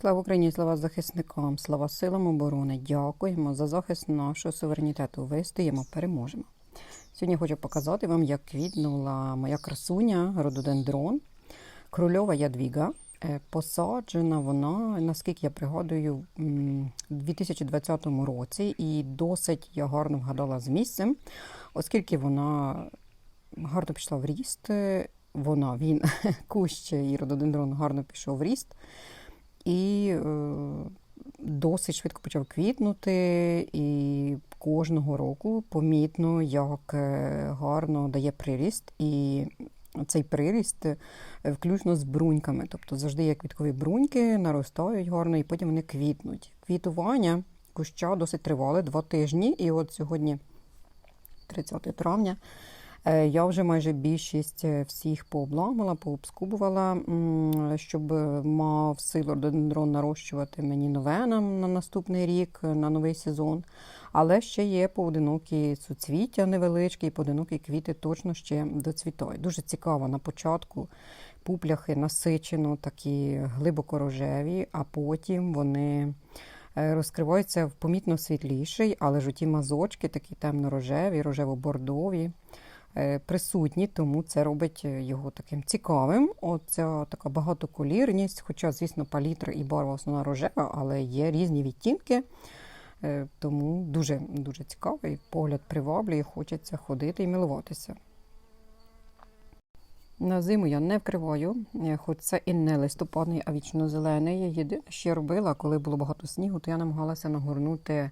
Слава Україні, слава захисникам, слава силам оборони. Дякуємо за захист нашого суверенітету. Вистоїмо, переможемо. Сьогодні хочу показати вам, як квітнула моя красуня рододендрон, крольова ядвіга. Е, Посаджена вона, наскільки я пригадую, у 2020 році, і досить я гарно вгадала з місцем, оскільки вона гарно пішла в ріст. е, Вона, він, кущ і рододендрон гарно пішов в ріст і е, досить швидко почав квітнути, і кожного року помітно, як е, гарно дає приріст. І цей приріст е, включно з бруньками. Тобто завжди є квіткові бруньки, наростають гарно, і потім вони квітнуть. Квітування куща досить тривале, два тижні. І от сьогодні, 30 травня, Я вже майже більшість е, всіх пообламала, пообскубувала, щоб мав силу рододендрон нарощувати мені нове на, на наступний рік, е, на новий сезон. Але ще є поодинокі суцвіття невеличкі, і поодинокі квіти точно ще доцвітають. Дуже цікаво на початку пупляхи насичено, такі глибоко рожеві, а потім вони е, розкриваються в помітно світліший, але ж ті мазочки такі темно-рожеві, рожево-бордові е, присутні, тому це робить е, його таким цікавим. Оця така багатоколірність, хоча, звісно, палітра і барва основна рожева, але є різні відтінки. Е, Тому дуже дуже цікавий погляд приваблює, хочеться ходити і милуватися. На зиму я не вкриваю, е, хоч це і не листопадний, а вічно-зелений. Єдине, що я робила, коли було багато снігу, то я намагалася нагорнути е,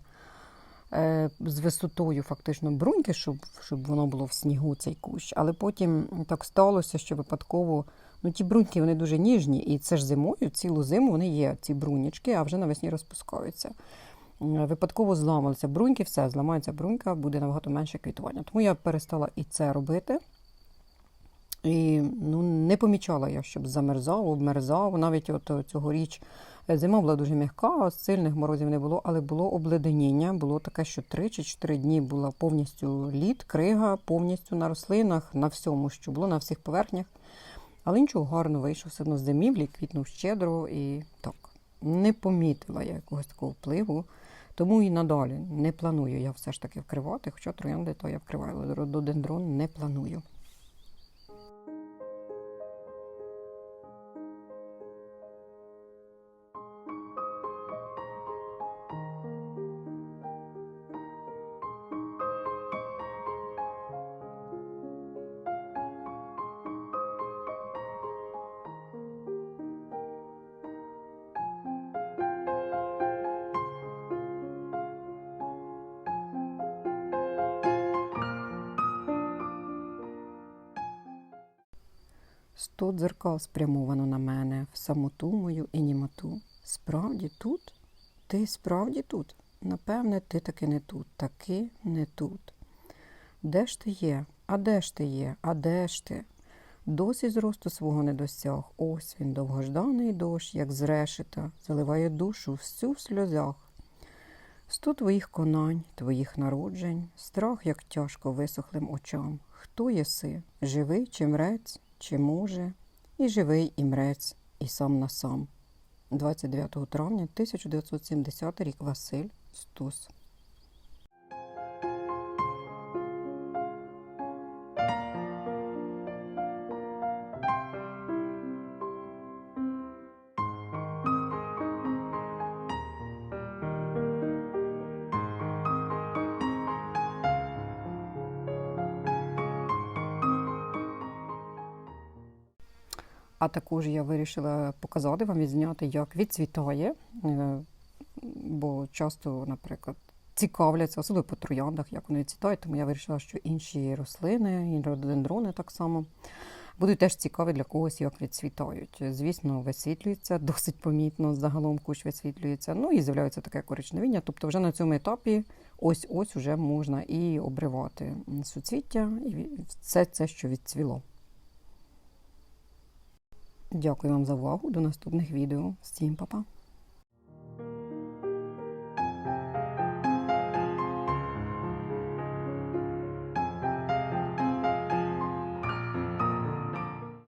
з висотою фактично бруньки, щоб, щоб воно було в снігу цей кущ. Але потім так сталося, що випадково ну, ті бруньки вони дуже ніжні, і це ж зимою, цілу зиму вони є, ці брунічки, а вже навесні розпускаються. Випадково зламалися бруньки, все, зламається брунька, буде набагато менше квітування. Тому я перестала і це робити. І ну, не помічала я, щоб замерзав, обмерзав. Навіть от е, цьогоріч е, зима була дуже м'яка, сильних морозів не було, але було обледеніння. Було таке, що 3 чи 4 дні була повністю лід, крига, повністю на рослинах, на всьому, що було, на всіх поверхнях. Але нічого гарно вийшов, все одно з зимівлі, квітнув щедро і так. Не помітила я якогось такого впливу. Тому і надалі не планую я все ж таки вкривати, хоча троянди то я вкриваю, рододендрон не планую. Сто дзеркал спрямовано на мене в самоту мою і німоту. Справді тут? Ти справді тут? Напевне, ти таки не тут, таки не тут. Де ж ти є? А де ж ти є? А де ж ти? Досі зросту свого не досяг. Ось він, довгожданий дощ, як з заливає душу всю в сльозах. Сто твоїх конань, твоїх народжень, страх, як тяжко висохлим очам. Хто єси? Живий чи мрець, чи може? І живий, і мрець, і сам на сам. 29 травня 1970 рік Василь Стус. А також я вирішила показати вам відзняти, як відцвітає, е, бо часто, наприклад, цікавляться, особливо по трояндах, як вони відцвітають, тому я вирішила, що інші рослини, і так само будуть теж цікаві для когось, як відцвітають. Звісно, висвітлюється досить помітно, загалом кущ висвітлюється, ну і з'являється таке коричневіння. Тобто вже на цьому етапі ось-ось вже можна і обривати суцвіття, і все це, що відцвіло. Дякую вам за увагу. До наступних відео. Всім па-па!